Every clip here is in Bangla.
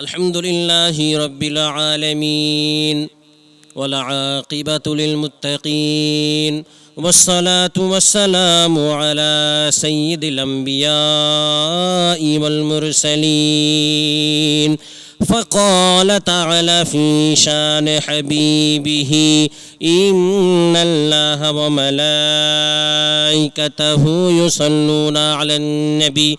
الحمد لله رب العالمين والعاقبة للمتقين والصلاة والسلام على سيد الأنبياء والمرسلين. فقال تعالى في شان حبيبه إن الله وملائكته يصلون على النبي.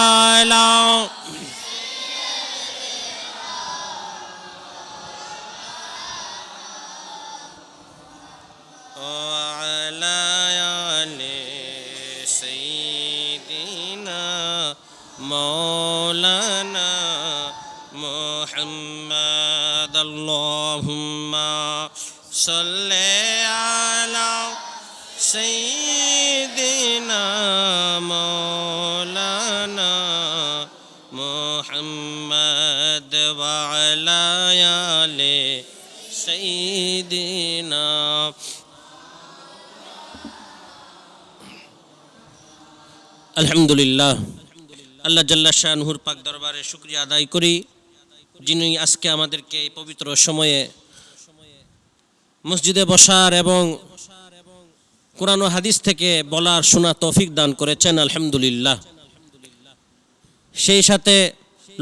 سيدنا محمد. اللهم صل على سيدنا مولانا محمد وعلى آل سيدنا. الحمد لله আল্লাহ জাল্লা শাহনুর পাক দরবারে শুক্রিয়া আদায় করি, যিনি আজকে আমাদেরকে এই পবিত্র সময়ে মসজিদে বসার এবং কোরআন হাদিস থেকে বলার শোনা তৌফিক দান করেছেন, আলহামদুলিল্লাহ। সেই সাথে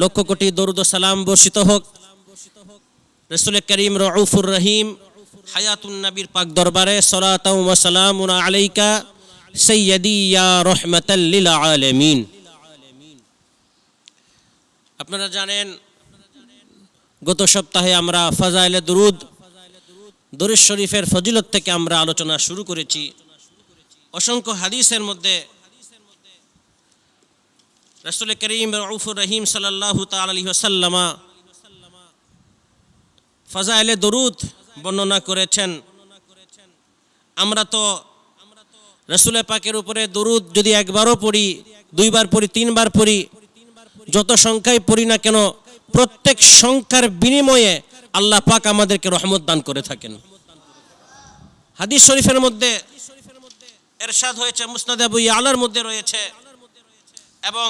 লক্ষ কোটি দরুদ সালাম বর্ষিত হোক। রসুল করিম রউফুর রহিম হায়াতুন নবীর পাক দরবারে সলাতাম ওয়া সালামুন আলাইকা সৈয়দি ইয়া রহমতাল্লিল আলমিন। আপনারা জানেন, গত সপ্তাহে আমরা ফাজাইলে দুরুদ, দরুদ শরীফের ফজিলত থেকে আমরা আলোচনা শুরু করেছি। অসংখ্য হাদিসের মধ্যে রসুল করিম রউফুর রহিম সাল্লাল্লাহু তাআলা আলাইহি ওয়াসাল্লামা ফাজাইলে দরুদ বর্ণনা করেছেন। আমরা তো রসুলের পাকের উপরে দরুদ যদি একবারও পড়ি, দুইবার পড়ি, তিনবার পড়ি যত সংখ্যায় পড়ি না কেন, প্রত্যেক সংখ্যার বিনিময়ে আল্লাহ পাক আমাদেরকে রহমত দান করে থাকেন। হাদিস শরীফের মধ্যে এরশাদ হয়েছে, মুসনাদ আবু আলার মধ্যে রয়েছে, এবং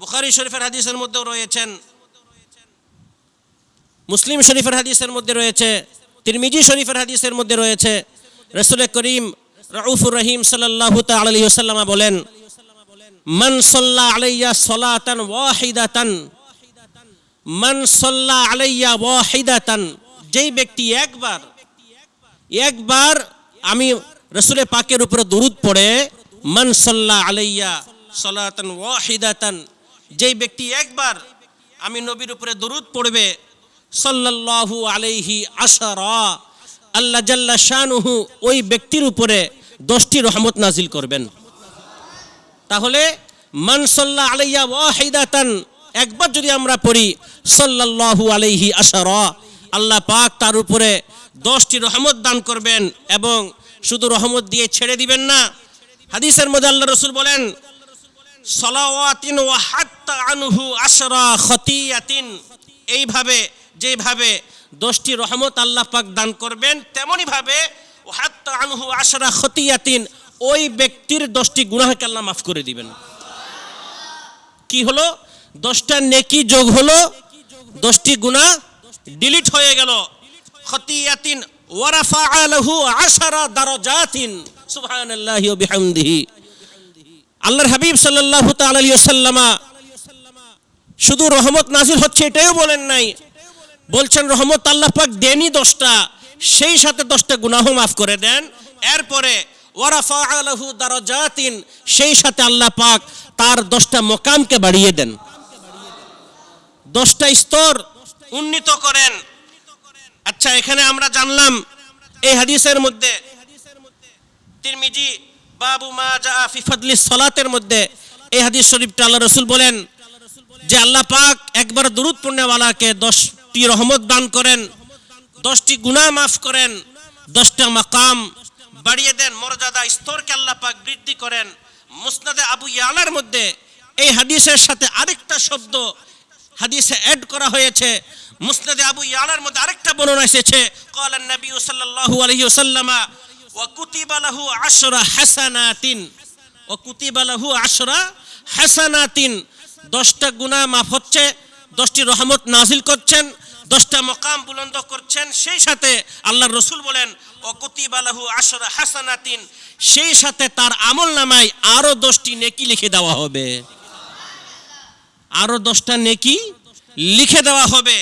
বুখারি শরীফের হাদিসের মধ্যেও রয়েছেন, মুসলিম শরীফের হাদিসের মধ্যে রয়েছে, তিরমিজি শরীফের হাদিসের মধ্যে রয়েছে। রসুল করিম রউফুর রহিম আলাইহি ওয়াসাল্লাম বলেন মান সাল্লা আলাইয়া সালাতান ওয়াহিদাতান। মান সাল্লা আলাইয়া ওয়াহিদাতান। যেই ব্যক্তি একবার একবার আমি রসুলের পাকের উপরে দরুদ পড়ে, মান সাল্লা আলাইয়া সালাতান ওয়াহিদাতান। যেই ব্যক্তি একবার আমি নবীর উপরে দরুদ পড়বে, সাল্লাল্লাহু আলাইহি আশারা, আল্লাহ জাল্লা শানুহু ওই ব্যক্তির উপরে দশটি রহমত নাজিল করবেন। তাহলে মানসল্লাহ আলাইয়া ওয়াহিদাতান একবার যদি আমরা পড়ি, সাল্লাল্লাহু আলাইহি আশারা আল্লাহ পাক তার উপরে দশটি রহমত দান করবেন এবং শুধু রহমত দিয়ে ছেড়ে দিবেন না। হাদিসের মধ্যে আল্লাহ রসুল বলেন, সলাওয়াতিন ওয়া হাত্তা আনহু আশরা খতিয়াতিন এইভাবে, যেভাবে দশটি রহমত আল্লাহ পাক দান করবেন তেমনই ভাবে হাত্তা আনহু আশরা খতিয়াতিন ওই ব্যক্তির দশটি গুনাহকে আল্লাহ মাফ করে দিবেন। কি হলো? দশটা নেকি যোগ হলো, দশটি গুনাহ ডিলিট হয়ে গেল। খতিয়াতিন ওয়ারাফা আলাহু আশরা দারাজাতিন। সুবহানাল্লাহি ওয়া বিহামদিহি। আল্লাহর হাবিব সাল্লাল্লাহু তাআলা আলাইহি ওয়াসাল্লামা শুধু রহমত নাজিল হচ্ছে এটাও বলেন নাই। বলছেন, রহমত আল্লাহ পাক দেনই দশটা, সেই সাথে দশটা গুনাহ মাফ করে দেন। এরপরে ওয়ারাফা সেই সাথে আল্লাহ পাক তার দশটা মকামকে বাড়িয়ে দেন। দশটা স্তর উন্নীত করেন। আচ্ছা এখানে আমরা জানলাম এই হাদিসের মধ্যে বাবু মা মধ্যে এই হাদিস শরীফটা আল্লাহ রসুল বলেন যে আল্লাহ পাক একবার দুরুদ পুণ্যওয়ালাকে দশটি রহমত দান করেন, দশটি গুনাহ মাফ করেন, দশটা মাকাম বাড়িয়ে দেন, মর্যাদা স্তরকে আল্লাহ পাক বৃদ্ধি করেন। মুসনাদে আবু ইয়ালার মধ্যে এই হাদিসের সাথে আরেকটা শব্দ হাদিসে অ্যাড করা হয়েছে। মুসনাদে আবু ইয়ালার মধ্যে আরেকটা বর্ণনা এসেছে, ক্বালা নবী সাল্লাল্লাহু আলাইহি ওয়াসাল্লামা, ওয়া কুতিবা লাহু আশরা হাসানাতিন। ও কুতিবা লাহু আশরা হাসানাতিন। দশটা গুনাহ মাফ হচ্ছে, দশটি রহমত নাজিল করছেন। দশটা মকাম বুলন্দ করছেন, সেই সাথে আল্লাহ রসুল বলেন, ও কুতিবা লাহু আশরা হাসানাতিন সেই সাথে তার আমল নামায় আরও দশটি নেকি লিখে দেওয়া হবে। আরও দশটা নেকি লিখে দেওয়া হবে।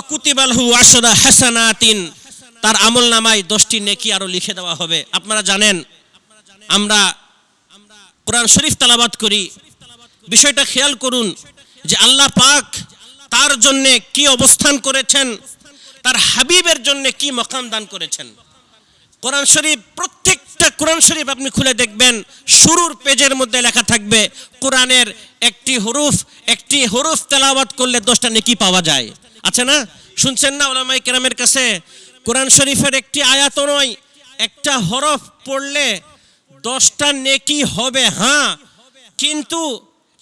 অকুতিবালহু আশরা হাসানাতিন তার আমল নামায় দশটি নেকি আরও লিখে দেওয়া হবে। আপনারা জানেন, আমরা কোরআন শরীফ তালাবাদ করি। বিষয়টা খেয়াল করুন যে আল্লাহ পাক তার জন্য কি অবস্থান করেছেন? তার হাবিবের জন্য কি মকাম দান করেছেন? কোরআন শরীফ, প্রত্যেকটা কোরআন শরীফ আপনি খুলে দেখবেন, শুরুর পেজের মধ্যে লেখা থাকবে, কোরআনের একটি হরুফ একটি হরুফ তেলাওয়াত করলে দশটা নেকি পাওয়া যায়। আছে না? শুনছেন না ওলামাই কেরামের কাছে? কোরআন শরীফের একটি আয়াত নয়, একটা হরফ পড়লে দশটা নেকি হবে হ্যাঁ। কিন্তু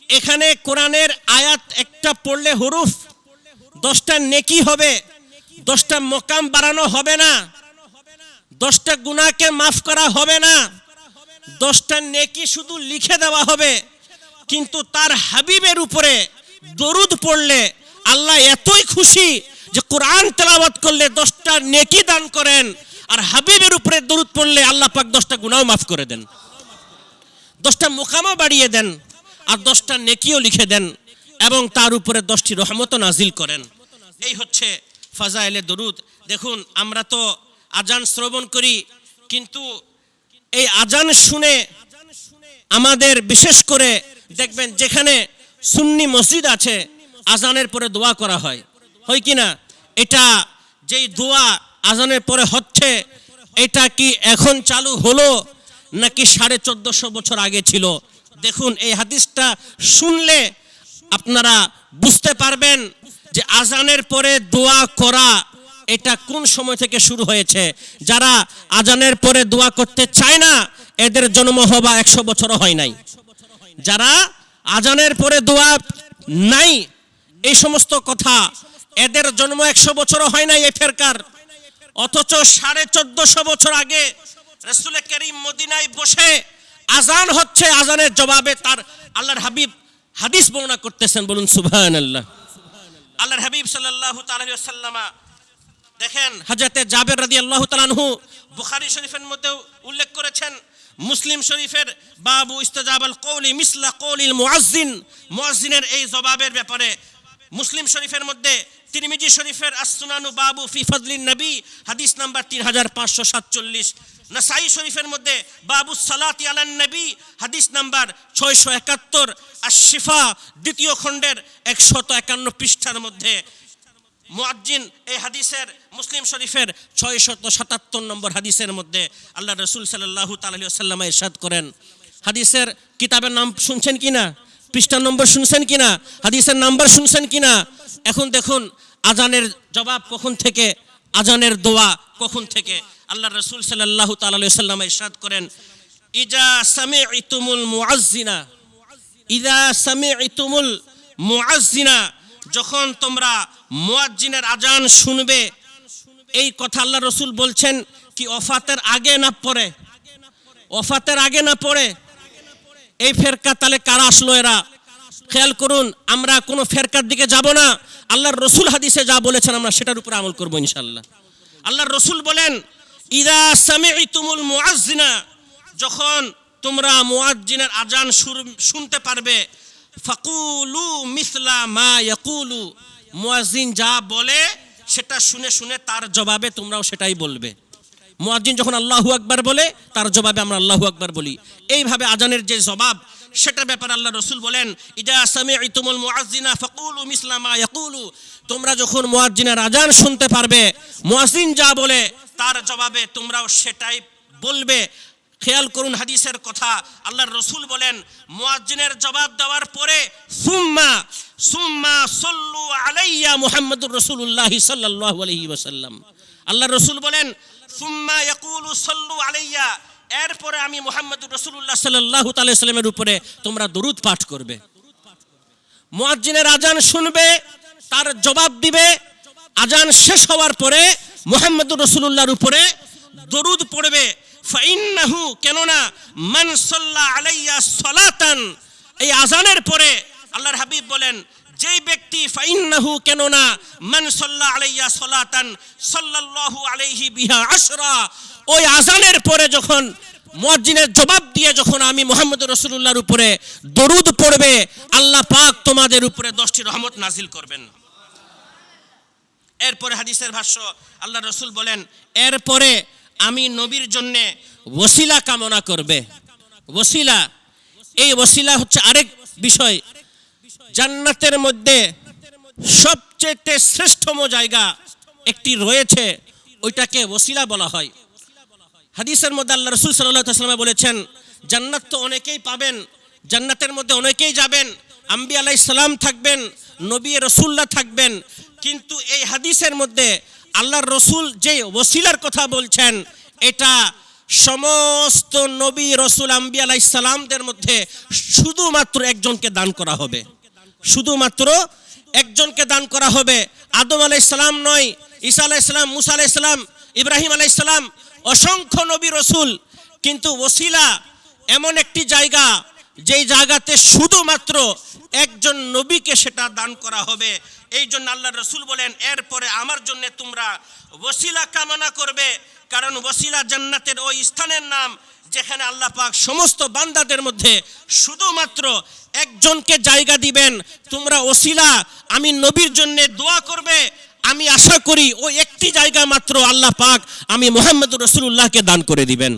এখানে কোরআনের আয়াত একটা পড়লে হরুফ, দশটা নেকি হবে, দশটা মকাম বাড়ানো হবে না, দশটা গুনাহকে মাফ করা হবে না, দশটা নেকি শুধু লিখে দেওয়া হবে, কিন্তু তার হাবিবের উপরে দরুদ পড়লে আল্লাহ এতই খুশি যে কোরআন তেলাওয়াত করলে দশটা নেকি দান করেন, আর হাবিবের উপরে দরুদ পড়লে আল্লাহ পাক দশটা গুনাহ মাফ করে দেন, দশটা মোকামও বাড়িয়ে দেন। আর দশটা নেকিও লিখে দেন এবং তার উপরে দশটি রহমতও নাজিল করেন। এই হচ্ছে ফাজাইলে দরুদ। দেখুন, আমরা তো আজান শ্রবণ করি, কিন্তু এই আজান শুনে আমাদের বিশেষ করে দেখবেন যেখানে সুন্নি মসজিদ আছে, আজানের পরে দোয়া করা হয়। হয় কি না? এটা যেই দোয়া আজানের পরে হচ্ছে, এটা কি এখন চালু হলো নাকি সাড়ে চোদ্দশো বছর আগে ছিল? দেখুন, এই হাদিসটা শুনলে আপনারা বুঝতে পারবেন যে আজানের পরে দোয়া করা এটা কোন সময় থেকে শুরু হয়েছে। যারা আজানের পরে দোয়া করতে চায় না, এদের জন্ম হবা একশো বছরও হয় নাই। যারা আজানের পরে দোয়া নাই, এই সমস্ত কথা এদের জন্ম একশো বছরও হয় নাই এ ফেরকার। অথচ সাড়ে চোদ্দশো বছর আগে রসুল করিম মদিনায় বসে আজান হচ্ছে, আজানের জবাবে তার আল্লাহর হাবিব হাদিস বর্ণনা করতেছেন, বলুন সুবহান আল্লাহ আল্লাহর হাবিব সাল্লাল্লাহু তাআলা সাল্লামা দেখেন হাজরতে জাবের রাদি আল্লাহ তালানহু বুখারি শরীফের মধ্যেও উল্লেখ করেছেন, মুসলিম শরীফের বাবু ইস্তেজাব আল কৌলি মিসলা কৌলিল মুআজ্জিন, মুআজ্জিনের এই জবাবের ব্যাপারে মুসলিম শরীফের মধ্যে তিরমিজি শরীফের আসুনানু বাবু ফি নবী, হাদিস নাম্বার তিন হাজার পাঁচশো সাতচল্লিশ। নাসাই শরীফের মধ্যে বাবু সালাতি আলান নবী, হাদিস নাম্বার ছয়শো একাত্তর আর শিফা দ্বিতীয় খণ্ডের একশত একান্ন পৃষ্ঠার মধ্যে। মুয়াজ্জিন এই হাদিসের মুসলিম শরীফের ছয়শত সাতাত্তর নম্বর হাদিসের মধ্যে আল্লাহ রসুল সাল্লাহ তাল্লাম ইরশাদ করেন। হাদিসের কিতাবের নাম শুনছেন কিনা? পৃষ্ঠার নম্বর শুনছেন কিনা? হাদিসের নাম্বার শুনছেন কিনা? এখন দেখুন, আজানের জবাব কখন থেকে? আজানের দোয়া কখন থেকে? আল্লাহ রসুল সাল্লাহ তাল্লাম ইরশাদ করেন, ইজা সামে ইতুমুল মুআজ্জিনা, ইজা সামে ইতুমুল মুআজ্জিনা, যখন তোমরা মুয়াজ্জিনের আজান শুনবে, এই কথা আল্লাহ রসুল বলছেন, কি অফাতের আগে না পরে? অফাতের আগে না পরে? এই ফেরকা তাহলে কারা আসলো এরা? খেয়াল করুন, আমরা কোনো ফেরকার দিকে যাব না। আল্লাহর রসুল হাদিসে যা বলেছেন আমরা সেটার উপরে আমল করব ইনশাল্লাহ আল্লাহর রসুল বলেন ইদা সামে তুমুল মুআজ্জিনা, যখন তোমরা মুয়াজ্জিনের আজান শুনতে পারবে, ফাকুলু মিসলা মা ইয়াকুলু। মুয়াজ্জিন যা বলে, সেটা শুনে শুনে তার জবাবে তোমরাও সেটাই বলবে। মুয়াজ্জিন যখন আল্লাহু আকবার বলে, তার জবাবে আমরা আল্লাহু আকবার বলি। এইভাবে আজানের যে জবাব সেটা ব্যাপারে আল্লাহ রসুল বলেন, ইদা সামি'তুমুল মুআজ্জিনা ফাকুলু মিসলা মা ইয়াকুলু। তোমরা যখন মুয়াজ্জিনের আজান শুনতে পারবে মুয়াজ্জিন যা বলে তার জবাবে তোমরাও সেটাই বলবে। খেয়াল করুন হাদিসের কথা। আল্লাহর রসুল বলেন, মুয়াজ্জিনের জবাব দেওয়ার পরে, সুম্মা সুম্মা সল্লু আলাইয়া মুহাম্মদুর রসুল্লাহ সাল্লাল্লাহু আলাইহি ওয়াসাল্লাম। আল্লাহর রসুল বলেন, সুম্মা ইয়াকুলু সল্লু আলাইয়া, এরপরে আমি মুহাম্মদুর রসুল্লাহ সাল্লাল্লাহু তাআলা সাল্লামের উপরে তোমরা দরুদ পাঠ করবে। মুয়াজ্জিনের আজান শুনবে, তার জবাব দিবে। আজান শেষ হওয়ার পরে মুহাম্মদুর রসুল্লাহর উপরে দরুদ পড়বে। ফাইন্নাহু, কেননা মান সাল্লা আলাইয়া সলাতান, এই আজানের পরে আল্লাহর হাবিব বলেন, যেই ব্যক্তি ফাইন্নাহু, কেননা মান সাল্লা আলাইয়া সলাতান, সাল্লাল্লাহু আলাইহি বিহা আশরা, ওই আজানের পরে যখন মুয়াজ্জিনের জবাব দিয়ে যখন আমি মোহাম্মদ রসুল্লাহর উপরে দরুদ পড়বে, আল্লাহ পাক তোমাদের উপরে দশটি রহমত নাজিল করবেন। এরপরে হাদিসের ভাষ্য আল্লাহ রসুল বলেন, এরপরে আমি নবীর জন্যে ওসিলা কামনা করবে। ওসিলা, এই ওসিলা হচ্ছে আরেক বিষয়। জান্নাতের মধ্যে সবচেয়ে শ্রেষ্ঠম জায়গা একটি রয়েছে, ওইটাকে ওসিলা বলা হয়। হাদিসের মধ্যে আল্লাহ রসুল সাল্লাহ বলেছেন, জান্নাত তো অনেকেই পাবেন, জান্নাতের মধ্যে অনেকেই যাবেন আম্বি আলাই সালাম থাকবেন, নবী রসুল্লাহ থাকবেন, কিন্তু এই হাদিসের মধ্যে আল্লাহর রসুল যে ওসিলার কথা বলছেন, এটা সমস্ত নবী রসুল আম্বি আলাই সালামদের মধ্যে শুধুমাত্র একজনকে দান করা হবে। শুধুমাত্র একজনকে দান করা হবে। আদম আলাই সালাম নয়, ঈসা আলাই সালাম, মুসা আলাই সালাম, ইব্রাহিম আলাই সালাম, অসংখ্য নবী রসুল, কিন্তু ওসিলা এমন একটি জায়গা যেই জায়গাতে শুধুমাত্র একজন নবীকে সেটা দান করা হবে, এই জন্য আল্লাহ রসুল বলেন, এরপরে আমার জন্য তোমরা ওসিলা কামনা করবে, কারণ ওসিলা জান্নাতের ওই স্থানের নাম যেখানে আল্লাহ পাক সমস্ত বান্দাদের মধ্যে শুধুমাত্র একজনকে জায়গা দিবেন। তোমরা ওসিলা আমি নবীর জন্য দোয়া করবে, আমি আশা করি ওই একটি জায়গা মাত্র আল্লাহ পাক, আমি মোহাম্মদ রসুল্লাহকে দান করে দিবেন।